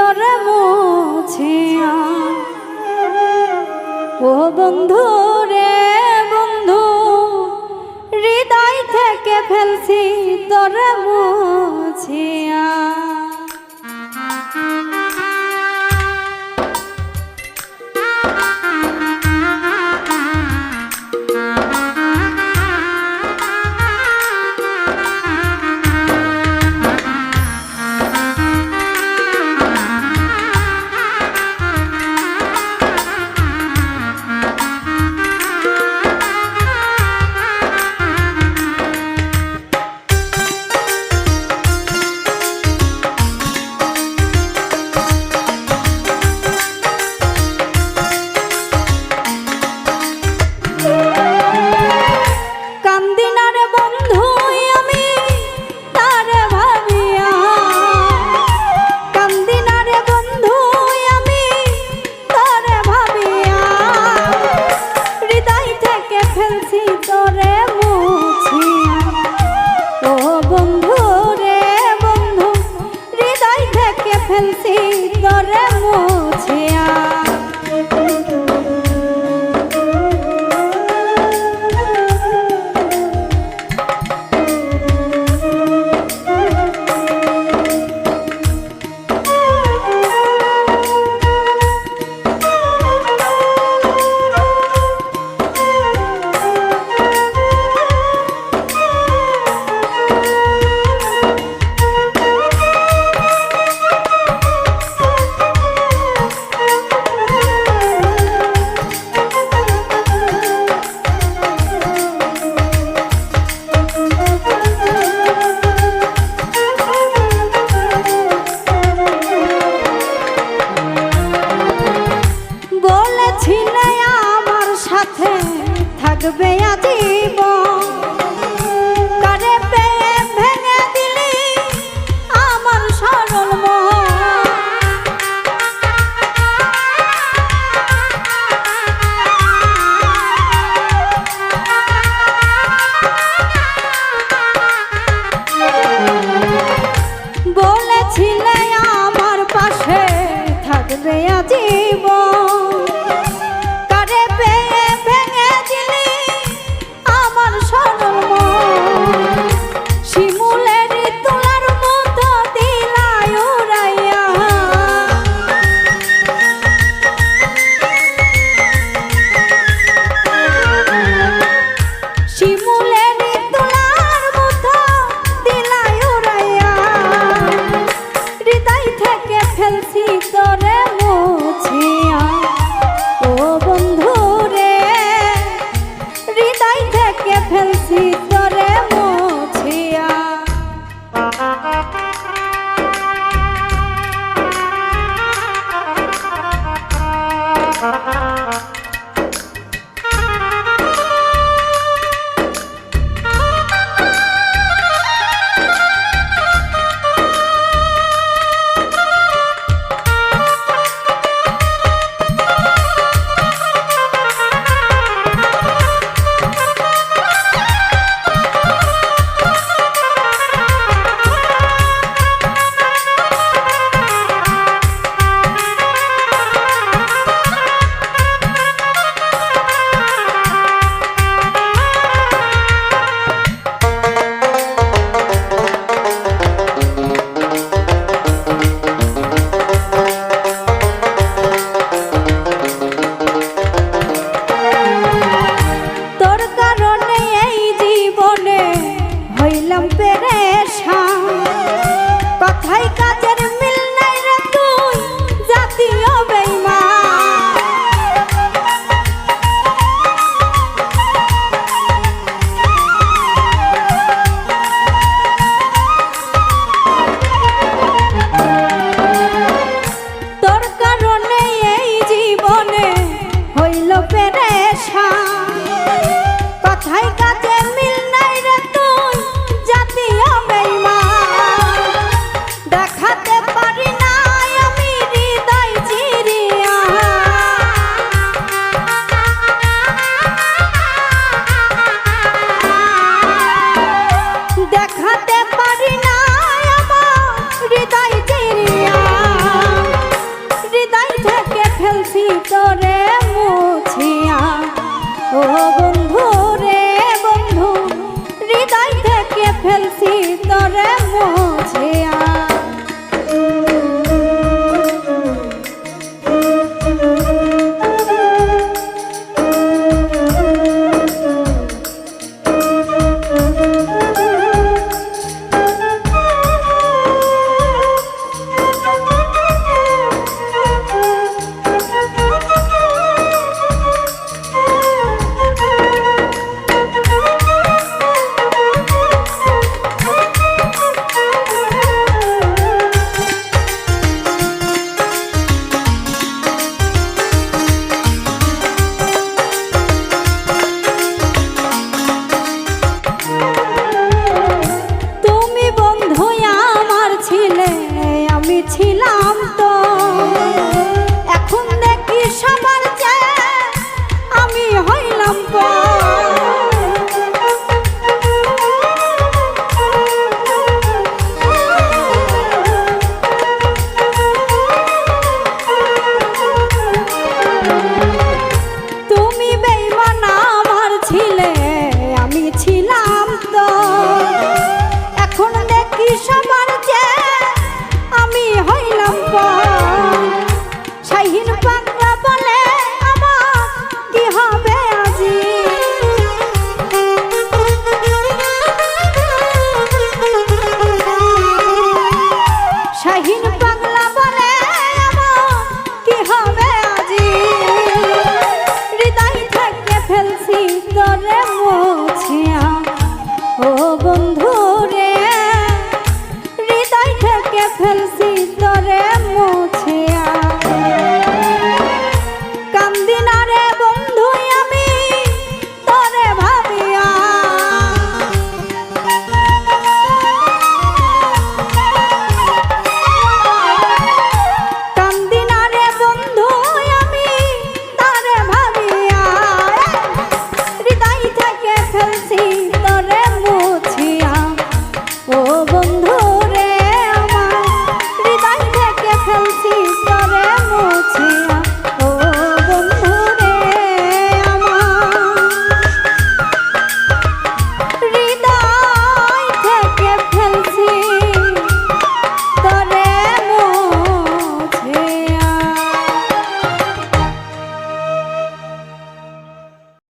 অন্তর মুছে ও বন্ধু রে বন্ধু হৃদয় থেকে ফেলছি তোর মুছিয়া দেখাতে পারি না আমার হৃদয় হৃদয় থেকে ফেলছি তোরে মুছিয়া। বন্ধু রে বন্ধু, হৃদয় থেকে ফেলছি তোরে মুছিয়া। আমি ছিলাম